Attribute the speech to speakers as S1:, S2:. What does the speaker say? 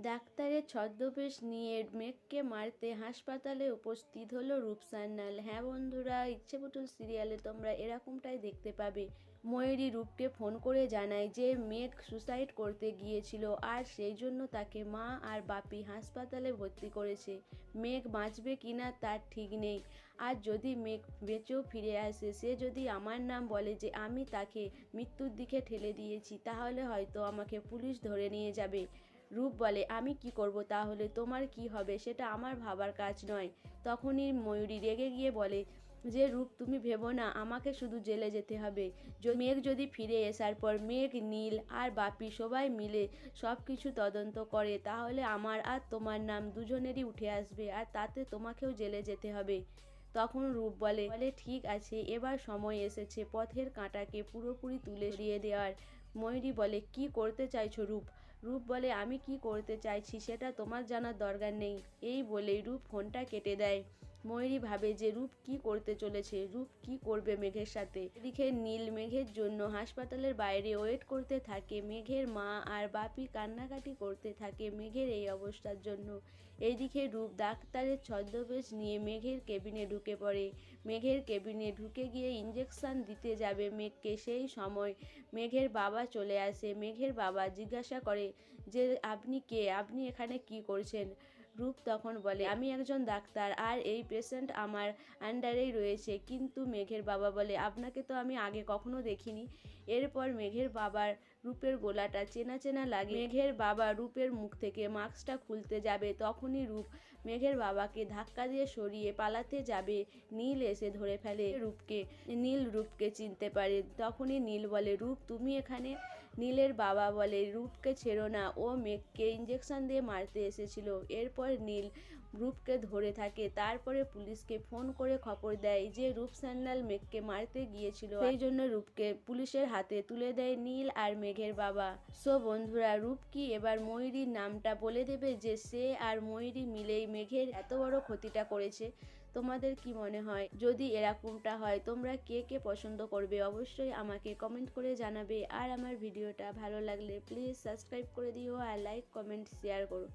S1: ডাক্তারের ছদ্মবেশ নিয়ে মেঘকে মারতে হাসপাতালে উপস্থিত হলো রূপসান্যাল হ্যাঁ বন্ধুরা, ইচ্ছে পুতুল সিরিয়ালে তোমরা এরকমটাই দেখতে পাবে। ময়ূরী রূপকে ফোন করে জানায় যে, মেঘ সুসাইড করতে গিয়েছিল আর সেই জন্য তাকে মা আর বাপি হাসপাতালে ভর্তি করেছে। মেঘ বাঁচবে কিনা তার ঠিক নেই। আর যদি মেঘ বেঁচেও ফিরে আসে, সে যদি আমার নাম বলে যে, আমি তাকে মৃত্যুর দিকে ঠেলে দিয়েছি, তাহলে হয়তো আমাকে পুলিশ ধরে নিয়ে যাবে। রূপ বলে, আমি কি করব? তাহলে তোমার কি হবে? সেটা আমার ভাবার কাজ নয়। তখনই ময়ূরী রেগে গিয়ে বলে, যে রূপ, তুমি ভেবো না, আমাকে শুধু জেলে যেতে হবে। মেঘ যদি ফিরে আসার পর মেঘ, নীল আর বাপি সবাই মিলে সব কিছু তদন্ত করে, তাহলে আমার আর তোমার নাম দুজনেরই উঠে আসবে, আর তাতে তোমাকেও জেলে যেতে হবে। তখন রূপ বলে বলে ঠিক আছে, এবার সময় এসেছে, পথের কাঁটাকে পুরোপুরি তুলে দিয়ে দেওয়ার। ময়ূরী বলে, কি করতে চাইছো রূপ? রূপ বলে আমি কি করতে চাইছি সেটা তোমার জানার দরকার নেই। এই বলেই রূপ ফোনটা কেটে দেয়। ময়ূরী ভাবে যে রূপ কি করতে চলেছে, রূপ কি করবে মেঘের সাথে? এদিকে নীল মেঘের জন্য হাসপাতালের বাইরে ওয়েট করতে থাকে মেঘের মা আর বাপি কান্নাকাটি করতে থাকে মেঘের এই অবস্থার জন্য। এইদিকে রূপ ডাক্তারের ছদ্মবেশ নিয়ে মেঘের কেবিনে ঢুকে পড়ে। মেঘের কেবিনে ঢুকে গিয়ে ইঞ্জেকশন দিতে যাবে মেঘকে সেই সময় মেঘের বাবা চলে আসে। মেঘের বাবা জিজ্ঞাসা করে যে, আপনি কে? আপনি এখানে কি করছেন? রূপ তখন বলে, আমি একজন ডাক্তার আর এই পেশেন্ট আমার আন্ডারেই রয়েছে। কিন্তু মেঘের বাবা বলে, আপনাকে তো আমি আগে কখনো দেখিনি। এরপর মেঘের বাবার রূপের গোলাটা চেনা চেনা লাগে। মেঘের বাবা রূপের মুখ থেকে মাস্কটা খুলতে যাবে, তখনই রূপ মেঘের বাবাকে ধাক্কা দিয়ে সরিয়ে পালাতে যাবে। নীল এসে ধরে ফেলে রূপকে। নীল রূপকে চিনতে পারে। তখনই নীল বলে, রূপ, তুমি এখানে? নীলের বাবা বলে, রূপকে ছেড়ো না। ও মেঘকে ইঞ্জেকশন দিয়ে মারতে এসেছিল। এরপর নীল রূপকে ধরে থাকে। তারপরে পুলিশকে ফোন করে খবর দেয় যে, রূপ সান্যাল মেঘকে মারতে গিয়েছিল। সেই জন্য রূপকে পুলিশের হাতে তুলে দেয় নীল আর মেঘের বাবা। সো বন্ধুরা, রূপ কি এবার ময়ূরীর নামটা বলে দেবে যে, সে আর ময়ূরী মিলেই মেঘের এত বড় ক্ষতিটা করেছে? তোমাদের কি মনে হয়? যদি এরকমটা হয়, তোমরা কে কে পছন্দ করবে? অবশ্যই আমাকে কমেন্ট করে জানাবে। আর আমার ভিডিওটা ভালো লাগলে প্লিজ সাবস্ক্রাইব করে দিও আর লাইক, কমেন্ট, শেয়ার করো।